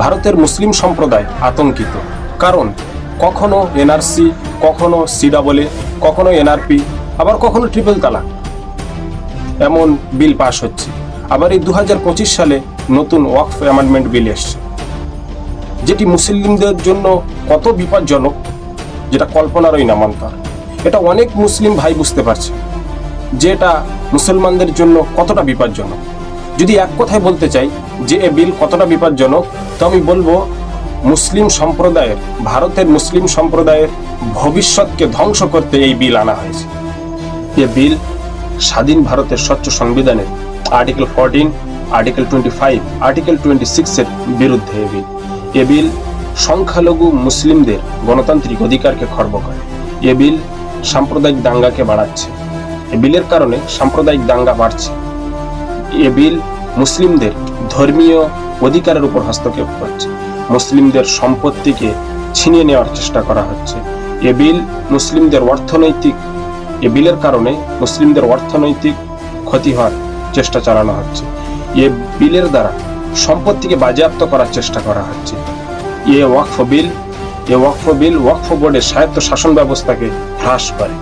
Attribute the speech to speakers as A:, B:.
A: ভারতের মুসলিম সম্প্রদায় আতঙ্কিত। কারণ, কখনো এনআরসি, কখনো সিডাবলে কখনো এনআরপি, আবার কখনো ট্রিপল তালাক। এমন বিল পাশ হচ্ছে। আবার এই দু হাজার পঁচিশ সালে নতুন ওয়াকফ অ্যামেন্ডমেন্ট বিল এসছে। যেটি মুসলিমদের জন্য কত বিপজ্জনক, যেটা কল্পনারই নামান্তর। এটা অনেক মুসলিম ভাই বুঝতে পারছে যে এটা মুসলমানদের জন্য কতটা বিপজ্জনক। যদি এক কথায় বলতে চাই যে এ বিল কতটা বিপজ্জনক, তো আমি বলব মুসলিম সম্প্রদায়ের, ভারতের মুসলিম সম্প্রদায়ের ভবিষ্যৎকে ধ্বংস করতে এই বিল আনা হয়েছে। এ বিল স্বাধীন ভারতের স্বচ্ছ সংবিধানের article fourteen, article twenty five, article twenty সিক্সের বিরুদ্ধে এ বিল। এ বিল সংখ্যালঘু মুসলিমদের গণতান্ত্রিক অধিকারকে খর্ব করে। এ বিল সাম্প্রদায়িক দাঙ্গাকে বাড়াচ্ছে। এ বিলের কারণে সাম্প্রদায়িক দাঙ্গা বাড়ছে। এ বিল মুসলিমদের ধর্মীয় অধিকারের উপর হস্তক্ষেপ করছে। মুসলিমদের সম্পত্তিকে ছিনিয়ে নেওয়ার চেষ্টা করা হচ্ছে। এ বিল মুসলিমদের অর্থনৈতিক, এ বিলের কারণে মুসলিমদের অর্থনৈতিক ক্ষতি হওয়ার চেষ্টা চালানো হচ্ছে। এ বিলের দ্বারা সম্পত্তিকে বাজেয়াপ্ত করার চেষ্টা করা হচ্ছে। এ ওয়াকফ বিল, এ ওয়াকফ বিল ওয়াকফ বোর্ডের স্বায়ত্ত শাসন ব্যবস্থাকে হ্রাস করে।